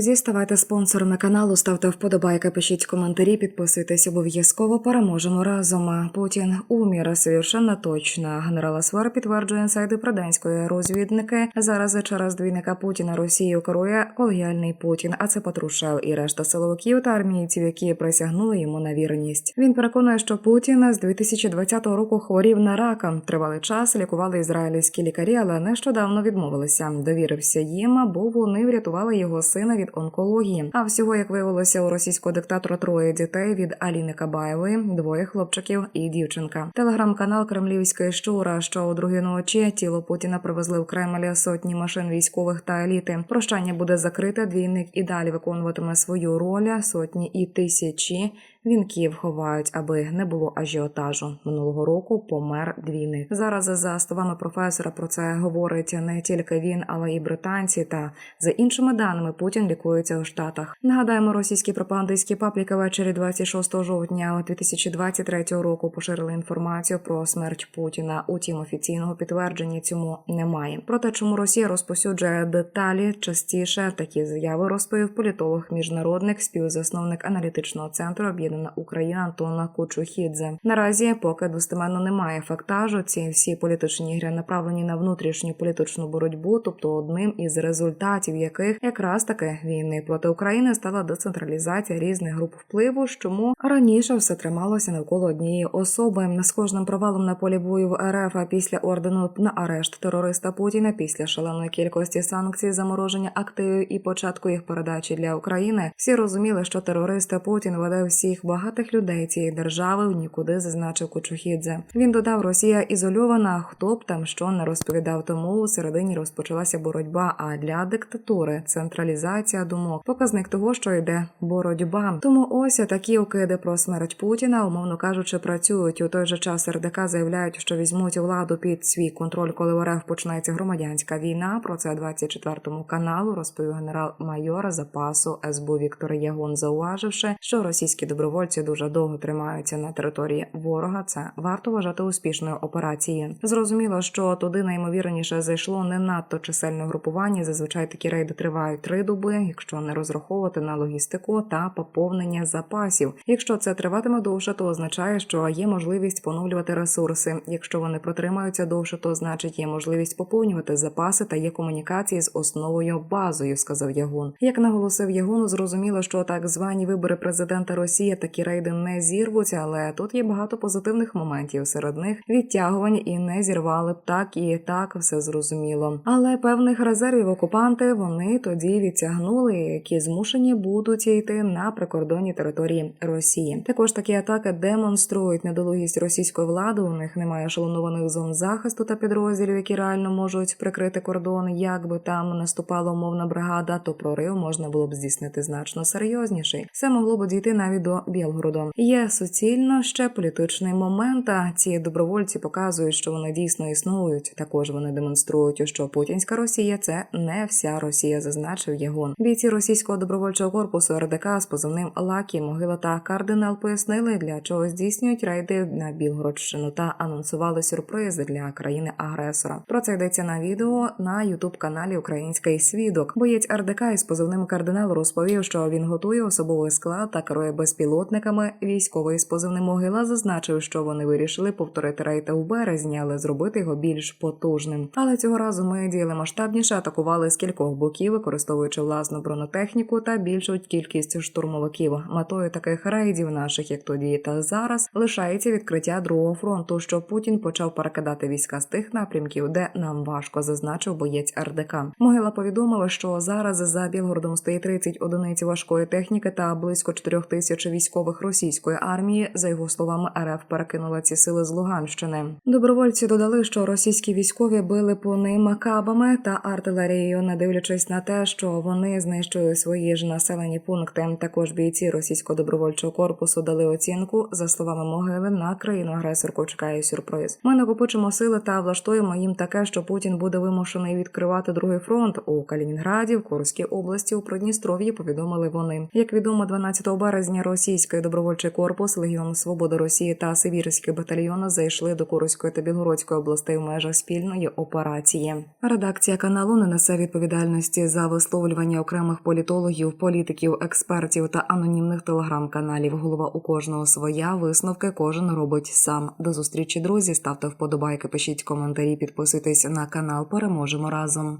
Друзі, ставайте спонсорами каналу, ставте вподобайки, пишіть коментарі, підписуйтесь обов'язково. Переможемо разом. Путін умір совершенно точно. Генерала Свар підтверджує інсайди Проденської розвідники. Зараз через двійника Путіна Росією керує колегіальний Путін. А це Патрушев і решта силовиків та армійців, які присягнули йому на вірність. Він переконує, що Путін з 2020 року хворів на рака. Тривалий час лікували ізраїльські лікарі, але нещодавно відмовилися. Довірився їм, бо вони врятували його сина від онкології. А всього, як виявилося, у російського диктатора троє дітей від Аліни Кабаєвої, двоє хлопчиків і дівчинка. Телеграм-канал Кремлівської щура, що у другі ночі тіло Путіна привезли в Кремль сотні машин військових та еліти. Прощання буде закрите. Двійник і далі виконуватиме свою роль. Сотні і тисячі вінків ховають, аби не було ажіотажу. Минулого року помер двійник. Зараз за словами професора про це говорить не тільки він, але й британці. Та за іншими даними Путін лікується у Штатах. Нагадаємо, російські пропагандистські пабліки ввечері 26 жовтня 2023 року поширили інформацію про смерть Путіна. Утім, офіційного підтвердження цьому немає. Проте, чому Росія розповсюджує деталі частіше такі заяви розповів політолог міжнародник, співзасновник аналітичного центру Об'єднана Україна Антона Кучухідзе. Наразі, поки достеменно немає фактажу, ці всі політичні гри направлені на внутрішню політичну боротьбу, тобто одним із результатів яких якраз таки війни проти України стала децентралізація різних груп впливу, чому раніше все трималося навколо однієї особи. З кожним провалом на полі бою в РФ а після ордену на арешт терориста Путіна, після шаленої кількості санкцій, замороження активів і початку їх передачі для України, всі розуміли, що терориста Путін веде всіх багатих людей цієї держави в нікуди, зазначив Кучухідзе. Він додав, Росія ізольована. Хто б там що не розповідав, тому у середині розпочалася боротьба. А для диктатури централізація думок, показник того, що йде боротьба. Тому ось такі окиди про смерть Путіна, умовно кажучи, працюють у той же час. РДК заявляють, що візьмуть владу під свій контроль, коли в РФ почнеться громадянська війна. Про це 24 каналу розповів генерал-майор запасу СБУ Віктор Ягон, зауваживши, що російські добровольці дуже довго тримаються на території ворога. Це варто вважати успішною операцією. Зрозуміло, що туди наймовірніше зайшло не надто чисельне групування. Зазвичай такі рейди тривають три доби, якщо не розраховувати на логістику та поповнення запасів. Якщо це триватиме довше, то означає, що є можливість поновлювати ресурси. Якщо вони протримаються довше, то значить є можливість поповнювати запаси та є комунікації з основою базою, сказав Ягун. Як наголосив Ягун, зрозуміло, що так звані вибори президента Росії такі рейди не зірвуться, але тут є багато позитивних моментів. Серед них відтягування і не зірвали б так і так все зрозуміло. Але певних резервів окупанти вони тоді відтягнули, які змушені будуть йти на прикордонні території Росії. Також такі атаки демонструють недолугість російської влади. У них немає шалонованих зон захисту та підрозділів, які реально можуть прикрити кордон. Якби там наступала умовна бригада, то прорив можна було б здійснити значно серйозніший. Це могло б дійти навіть до Білгороду. Є суцільно ще політичний момент. А ці добровольці показують, що вони дійсно існують. Також вони демонструють, що путінська Росія це не вся Росія, зазначив Ягон. Бійці російського добровольчого корпусу РДК з позивним Лакі, Могила та Кардинал пояснили, для чого здійснюють рейди на Білгородщину та анонсували сюрпризи для країни-агресора. Про це йдеться на відео на ютуб каналі Український свідок. Боєць РДК із позивним кардинал розповів, що він готує особовий склад та керує безпілотниками. Військовий з позивним могила зазначив, що вони вирішили повторити рейд у березні, але зробити його більш потужним. Але цього разу ми діяли масштабніше, атакували з кількох боків, використовуючи власну бронетехніку та більшу кількість штурмовиків. Метою таких рейдів, наших як тоді та зараз, лишається відкриття другого фронту, що Путін почав перекидати війська з тих напрямків, де нам важко зазначив боєць РДК. Могила повідомила, що зараз за Білгородом стоїть 30 одиниць важкої техніки та близько 4 тисяч військових російської армії. За його словами, РФ перекинула ці сили з Луганщини. Добровольці додали, що російські військові били по ним кабами та артилерією, не дивлячись на те, що вони знищили свої ж населені пункти. Також бійці російського добровольчого корпусу дали оцінку за словами могили на країну агресорку. Чекає сюрприз. Ми накопичимо сили та влаштуємо їм таке, що Путін буде вимушений відкривати другий фронт у Калінінграді, в Курській області у Придністров'ї. Повідомили вони. Як відомо, 12 березня російські Російський добровольчий корпус, Легіон Свободи Росії та Сибірський батальйон зайшли до Курської та Білгородської областей в межах спільної операції. Редакція каналу не несе відповідальності за висловлювання окремих політологів, політиків, експертів та анонімних телеграм-каналів. Голова у кожного своя висновки кожен робить сам. До зустрічі, друзі. Ставте вподобайки, пишіть коментарі, підписуйтесь на канал. Переможемо разом.